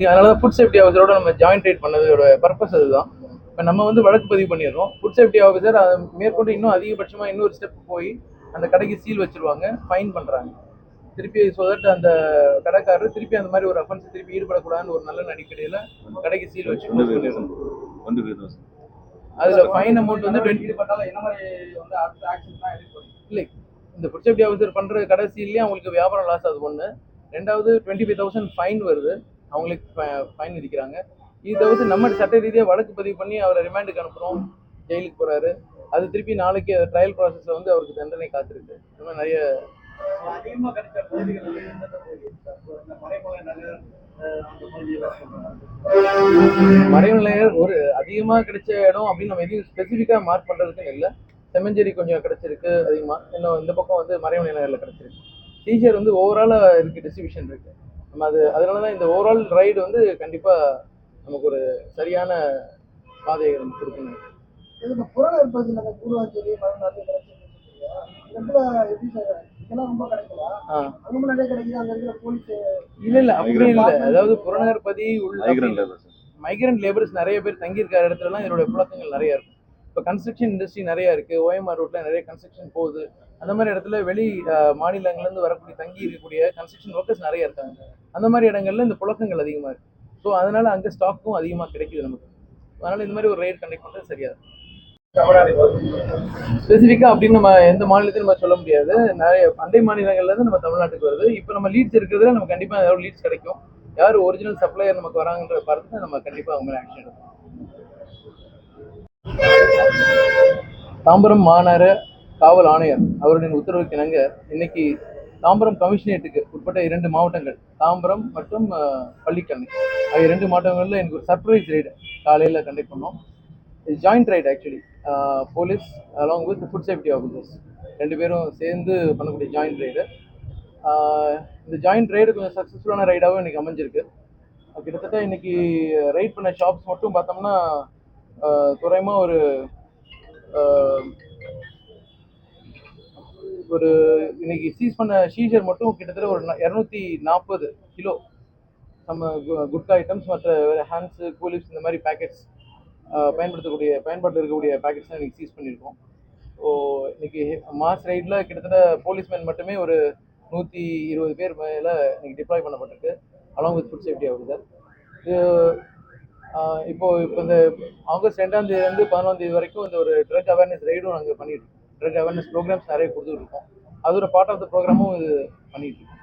அதனால தான் food safety ஆஃபீஸரோட நம்ம ஜாயிண்ட் ரைட் பண்ணதோட பர்பஸ் அதுதான். இப்போ நம்ம வந்து வழக்கு பதிவு பண்ணிடுறோம். ஃபுட் சேஃப்டி ஆஃபீஸர் அதை மேற்கொண்டு இன்னும் அதிகபட்சமாக இன்னொரு ஸ்டெப் போய் அந்த கடைக்கு சீல் வச்சிருவாங்க ஃபைன் பண்ணுறாங்க திருப்பி ஸோ தட் அந்த கடைக்காரர் திருப்பி அந்த மாதிரி ஒரு அஃபென்ஸ் திருப்பி ஈடுபடக்கூடாதுன்னு ஒரு நல்ல அடிப்படையில் கடைக்கு சீல் வச்சு விரோதம் அதில் ஃபைன் அமௌண்ட் வந்து டுவெண்ட்டி ஈடுபட்டாலும் என்ன மாதிரி வந்து அடுத்த ஆக்ஷன் தான் எடுக்கணும் இல்லை. இந்த ஃபுட் சேஃப்டி ஆஃபீஸர் பண்ணுற கடைசியிலேயே அவங்களுக்கு வியாபாரம் லாஸ் அது ஒன்று ரெண்டாவது டுவெண்ட்டி ஃபைவ் தௌசண்ட் ஃபைன் வருது. அவங்களுக்கு ஃபைன் விதிக்கிறாங்க இது தவிர்த்து நம்ம சட்ட ரீதியாக வழக்கு பதிவு பண்ணி அவரை ரிமாண்டுக்கு அனுப்புகிறோம் ஜெயிலுக்கு போகிறாரு அது திருப்பி நாளைக்கு ட்ரையல் ப்ராசஸில் வந்து அவருக்கு தண்டனை காத்திருக்கு. இந்த மாதிரி நிறைய மறைநிலையர் ஒரு அதிகமாக கிடைச்ச இடம் அப்படின்னு நம்ம எதையும் ஸ்பெசிஃபிக்காக மார்க் பண்ணுறதுக்குன்னு இல்லை. செம்மஞ்சேரி கொஞ்சம் கிடைச்சிருக்கு அதிகமாக இன்னும் இந்த பக்கம் வந்து மறைமலை நகரில் கிடைச்சிருக்கு. டீச்சர் வந்து ஓவராலாக இருக்குது டிஸ்ட்ரிபியூஷன் இருக்குது நம்ம அது அதனால தான் இந்த ஓவரால் ரைடு வந்து கண்டிப்பாக நமக்கு ஒரு சரியான பாதையை நமக்கு கொடுக்கணும். இதுக்கு புறநகர் பகுதியில் அந்த கூடுவாஞ்சேரி மரம் நிறைய கிடைச்சிருக்கு இடத்துல எப்படி சார் இதெல்லாம் ரொம்ப கிடைக்கல ஆ. அங்க நிறைய கிடைக்குது? அங்க இருக்கிற போலீஸ் இல்லை இல்லை அப்படி இல்லை. அதாவது புறநகர் பதி உள்ள மைக்ரண்ட் லேபர்ஸ் நிறைய பேர் தங்கியிருக்கிற இடத்துலலாம் இதோட புழக்கங்கள் நிறைய இருக்கும். கன்ஸ்ட்ரக்ஷன் இண்டஸ்ட்ரி நிறையா இருக்குது ஓஎம்ஆர் ரோட்ல நிறைய கன்ஸ்ட்ரக்ஷன் போகுது. அந்த மாதிரி இடத்துல வெளி மாநிலங்கள்லேருந்து வரக்கூடிய தங்கி இருக்கக்கூடிய கன்ஸ்ட்ரக்ஷன் ஒர்க்கர்ஸ் நிறைய இருக்காங்க. அந்த மாதிரி இடங்கள்ல இந்த புழக்கங்கள் அதிகமாக இருக்கு. ஸோ அதனால அங்கே ஸ்டாக்கும் அதிகமாக கிடைக்குது நமக்கு. அதனால இந்த மாதிரி ஒரு ரைட் கண்டக்ட் பண்ணுறது சரியா ஸ்பெசிஃபிக்காக அப்படின்னு நம்ம எந்த மாநிலத்தையும் நம்ம சொல்ல முடியாது. நிறைய அண்டை மாநிலங்கள்ல இருந்து நம்ம தமிழ்நாட்டுக்கு வருது. இப்போ நம்ம லீட்ஸ் இருக்கிறதுல நம்ம கண்டிப்பாக ஏதாவது லீட்ஸ் கிடைக்கும். யார் ஒரிஜினல் சப்ளையர் நமக்கு வராங்கன்ற பார்த்து நம்ம கண்டிப்பாக அவங்க ஆக்ஷன் எடுப்போம் தாம்பரம் மாநகர காவல் ஆணையர் அவருடைய உத்தரவுக்கு இணங்க இன்னைக்கு தாம்பரம் கமிஷனேட்டுக்கு உட்பட்ட இரண்டு மாவட்டங்கள் தாம்பரம் மற்றும் அஹ், பள்ளிக்கரணை. ஆகிய இரண்டு மாவட்டங்களில் எனக்கு ஒரு சர்ப்ரைஸ் ரைடு காலையில் கண்டக்ட் பண்ணோம். Joint raid actually police along with food safety officers ரெண்டு பேரும் சேர்ந்து பண்ணக்கூடிய ஜாயிண்ட் ரைடு இந்த ஜாயிண்ட் ரைடு கொஞ்சம் சக்ஸஸ்ஃபுல்லான ரைடாகவும் இன்றைக்கி அமைஞ்சிருக்கு. கிட்டத்தட்ட இன்றைக்கி ரைட் பண்ண ஷாப்ஸ் மட்டும் பார்த்தோம்னா அஹ், ஒரு ஒரு இன்னைக்கு சீஸ் பண்ண சீசர் மட்டும் கிட்டத்தட்ட ஒரு இரநூத்தி நாற்பது கிலோ. நம்ம கு- குட்கா ஐட்டம்ஸ் மற்ற ஹேண்ட்ஸு கூலிப்ஸ் இந்த மாதிரி பேக்கெட்ஸ் பயன்படுத்தக்கூடிய பயன்பாட்டில் இருக்கக்கூடிய பேக்கெட்ஸ் தான் இன்னைக்கு சீஸ் பண்ணியிருக்கோம். ஸோ இன்னைக்கு மாஸ் ரைடில் கிட்டத்தட்ட போலீஸ்மேன் மட்டுமே ஒரு நூற்றி இருபது பேர் மேலே இன்னைக்கு டிப்ளாய் பண்ணப்பட்டிருக்கு அலாங் வித் ஃபுட் சேஃப்டி ஆகுது இது இப்போது இப்போ இப்போ இந்த ஆகஸ்ட் ரெண்டாம் தேதியிலேருந்து பதினொன்றாம் தேதி வரைக்கும் இந்த ஒரு ட்ரக் அவேர்னஸ் ரைடும் நாங்கள் பண்ணிட்டு இருக்கோம். ட்ரக் அவேர்னஸ் ப்ரோக்ராம்ஸ் நிறைய கொடுத்துட்டு இருக்கோம் அதோட பார்ட் ஆஃப் த ப்ரோக்ராமும் இது பண்ணிட்டு இருக்கோம்.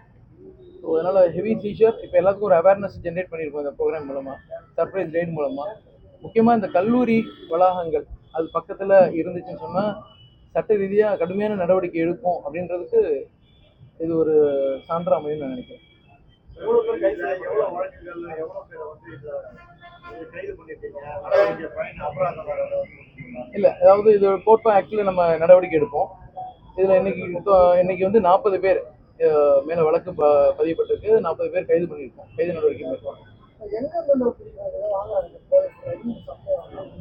ஸோ அதனால் ஹெவி சீஷர் இப்போ எல்லாத்துக்கும் ஒரு அவேர்னஸ் ஜென்ரேட் பண்ணியிருக்கோம் இந்த ப்ரோக்ராம் மூலமாக சர்ப்ரைஸ் ரைடு மூலமாக முக்கியமாக இந்த கல்லூரி வளாகங்கள் அது பக்கத்தில் இருந்துச்சுன்னு சொன்னால் சட்ட ரீதியாக கடுமையான நடவடிக்கை எடுக்கும் அப்படின்றதுக்கு இது ஒரு சான்றாமையும் நான் நினைக்கிறேன். இல்ல இல்லை அதாவது இது கோட்பா ஆக்டில் நம்ம நடவடிக்கை எடுப்போம். இதில் இன்னைக்கு இன்னைக்கு வந்து நாற்பது பேர் மேல வழக்கு ப பதியப்பட்டிருக்கு. நாற்பது பேர் கைது பண்ணியிருக்கோம். கைது நடவடிக்கை மேற்கொள்ளும்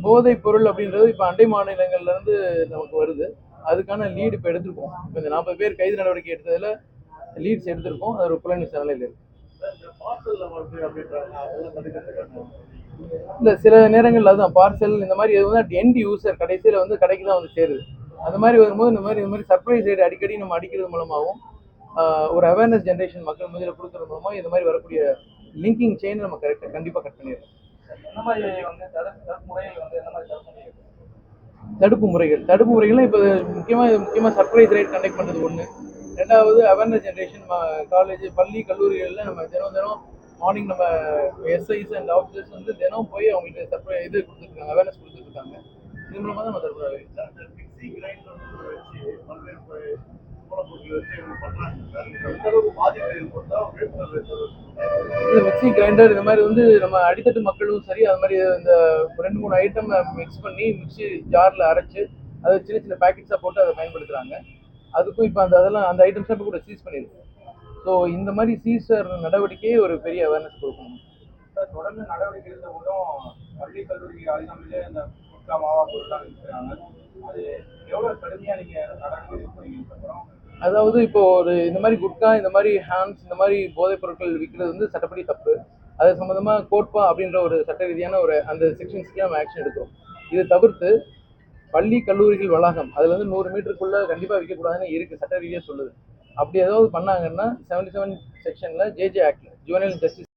போதைப் பொருள் அப்படின்றது இப்போ அண்டை மாநிலங்கள்ல இருந்து நமக்கு வருது. அதுக்கான லீடு இப்போ எடுத்திருக்கோம். இப்போ இந்த நாற்பது பேர் கைது நடவடிக்கை எடுத்ததுல லீட்ஸ் எடுத்திருக்கோம். அது ஒரு புலன் விசாரணையில் இருக்கு. இல்லை சில நேரங்கள்ல அதுதான் பார்சல் இந்த மாதிரி எது வந்து எண்ட் யூசர் கடைசியில் வந்து கடைக்கு தான் வந்து சேருது. அந்த மாதிரி வரும்போது இந்த மாதிரி இந்த மாதிரி சர்ப்ரைஸ் ரைடு அடிக்கடி நம்ம அடிக்கிறது மூலமாகவும் ஒரு அவேர்னஸ் ஜென்ரேஷன் மக்கள் மத்தியில் கொடுக்கறது மூலமாக இந்த மாதிரி வரக்கூடிய லிங்கிங் செயின் நம்ம கரெக்டாக கண்டிப்பாக கட் பண்ணிடுறோம் என்ன மாதிரி வந்து தடுப்பு தடுப்பு முறைகள் வந்து என்ன மாதிரி தடுப்பு முறைகள்? தடுப்பு முறைகள். தடுப்பு முறைகள்லாம் இப்போ முக்கியமாக முக்கியமாக சர்ப்ரைஸ் ரைட் கண்டக்ட் பண்ணுறது ஒன்று ரெண்டாவது அவேர்னஸ் ஜென்ரேஷன் காலேஜ் பள்ளி கல்லூரிகளில் நம்ம தினம் தினம் மார்னிங் நம்ம எஸ்ஐஸ் அண்ட் ஆஃபீஸர்ஸ் வந்து தினம் போய் அவங்களுக்கு சர்ப்ரை இது கொடுத்துருக்காங்க அவேர்னஸ் கொடுத்துருக்காங்க. இது மூலமாக தான் நம்ம இந்த மிக்ஸி கிரைண்டர் வச்சு பல்வேறு மிக்ஸி கிரைண்டர் இந்த மாதிரி வந்து நம்ம அடித்தட்டு மக்களும் சரி அது மாதிரி இந்த ரெண்டு மூணு ஐட்டம் மிக்ஸ் பண்ணி மிக்ஸி ஜாரில் அரைச்சு அதை சின்ன சின்ன பேக்கெட்ஸாக போட்டு அதை பயன்படுத்துகிறாங்க அதுக்கும் இப்போ அந்த அதெல்லாம் அந்த ஐட்டம்ஸ் இப்போ கூட சீஸ் பண்ணியிருக்கு ஸோ இந்த மாதிரி சீசர் நடவடிக்கையே ஒரு பெரிய அவேர்னஸ் கொடுக்கணும். தொடர்ந்து நடவடிக்கை இருந்த மூலம் பள்ளி கல்லூரி அதிகமில்ல இந்த குட்கா மாவா பொருளாக இருக்கிறாங்க அது எவ்வளோ கடுமையாக நீங்கள் நடவடிக்கை அதாவது இப்போ ஒரு இந்த மாதிரி குட்கா இந்த மாதிரி ஹேண்ட்ஸ் இந்த மாதிரி போதைப் பொருட்கள் விற்கிறது வந்து சட்டப்படி தப்பு. அது சம்மந்தமாக கோட்பா அப்படின்ற ஒரு சட்ட ரீதியான ஒரு அந்த செக்ஷன்ஸ்க்கே நம்ம ஆக்ஷன் எடுக்கிறோம். இது தவிர்த்து பள்ளி கல்லூரிகள் வளாகம் அதில் வந்து நூறு மீட்டருக்குள்ளே கண்டிப்பாக விற்கக்கூடாதுன்னு இருக்குது சட்ட ரீதியாக சொல்லுது. அப்படி ஏதாவது பண்ணாங்கன்னா செவன்டி செவன் செக்ஷனில் ஜேஜே ஆக்டில் ஜுவனல் ஜஸ்டிஸ்